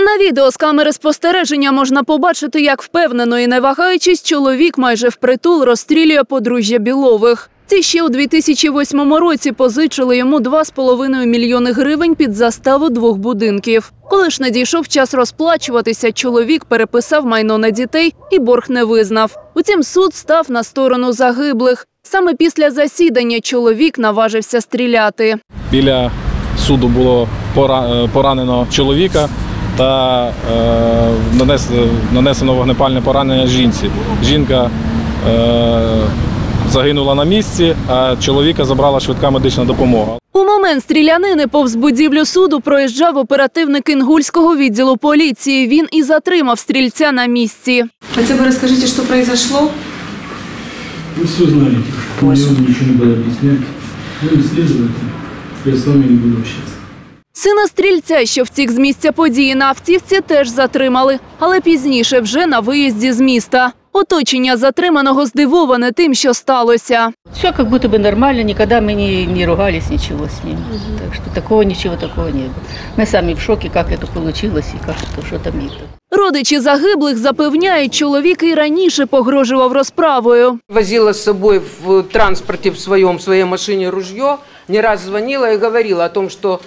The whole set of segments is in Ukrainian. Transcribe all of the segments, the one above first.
На відео з камери спостереження можна побачити, як впевнено і не вагаючись, чоловік майже впритул розстрілює подружжя Білових. Ці ще у 2008 році позичили йому 2,5 мільйони гривень під заставу двох будинків. Коли ж надійшов час розплачуватися, чоловік переписав майно на дітей і борг не визнав. Утім, суд став на сторону загиблих. Саме після засідання чоловік наважився стріляти. Біля суду було е, поранено чоловіка та е, нанес- нанесено вогнепальне поранення жінці. Жінка е, загинула на місці, а чоловіка забрала швидка медична допомога. У момент стрілянини повз будівлю суду проїжджав оперативник Інгульського відділу поліції. Він і затримав стрільця на місці. Хотя бы расскажите, что произошло. Вы все знаете. Мне вам ничего не буду объяснять. Вы не следователь. Я с вами не буду общаться. Сина стрільця, що втік з місця події на автівці, теж затримали, але пізніше вже на виїзді з міста. Оточення затриманого здивоване тим, що сталося. Все как будто бы нормально, никогда мы не, не ругались, ничего с ним. Так что такого, ничего такого не было. Мы сами в шоке, как это получилось и как это, что там не так. Родичі загиблих запевняють, чоловік і раніше погрожував розправою. Возила с собой в транспорте в своем, в своей машине ружье, не раз звонила и говорила о том, что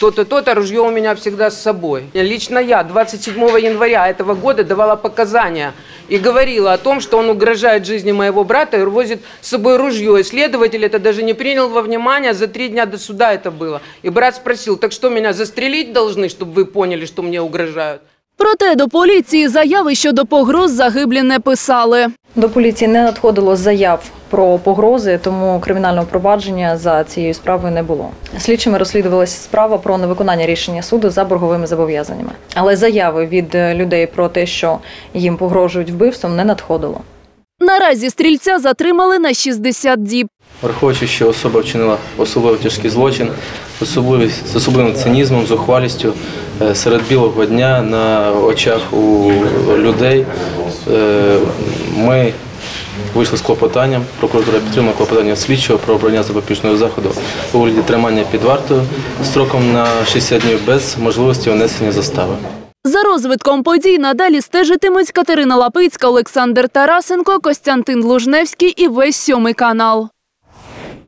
то-то, то-то, ружье у меня всегда с собой. Лично я 27 января этого года давала показания и говорила о том, что он угрожает жизни моего брата и возит с собой ружье. И следователь это даже не принял во внимание, за три дня до суда это было. И брат спросил, так что, меня застрелить должны, чтобы вы поняли, что мне угрожают? Проте до поліції заяви щодо погроз загиблі не писали. До поліції не надходило заяв про погрози, тому кримінального провадження за цією справою не було. Слідчими розслідувалася справа про невиконання рішення суду за борговими зобов'язаннями. Але заяви від е, людей про те, що їм погрожують вбивством, не надходило. Наразі стрільця затримали на 60 діб. Враховуючи, що особа вчинила особливо тяжкий злочин, з особливим цинізмом, зухвалістю е, серед білого дня на очах у людей, е, ми вийшли з клопотанням. Прокуратура підтримала клопотання слідчого про обрання запобіжного заходу у вигляді тримання під вартою строком на 60 днів без можливості внесення застави. За розвитком подій надалі стежитимуть Катерина Лапицька, Олександр Тарасенко, Костянтин Лужневський і весь сьомий канал.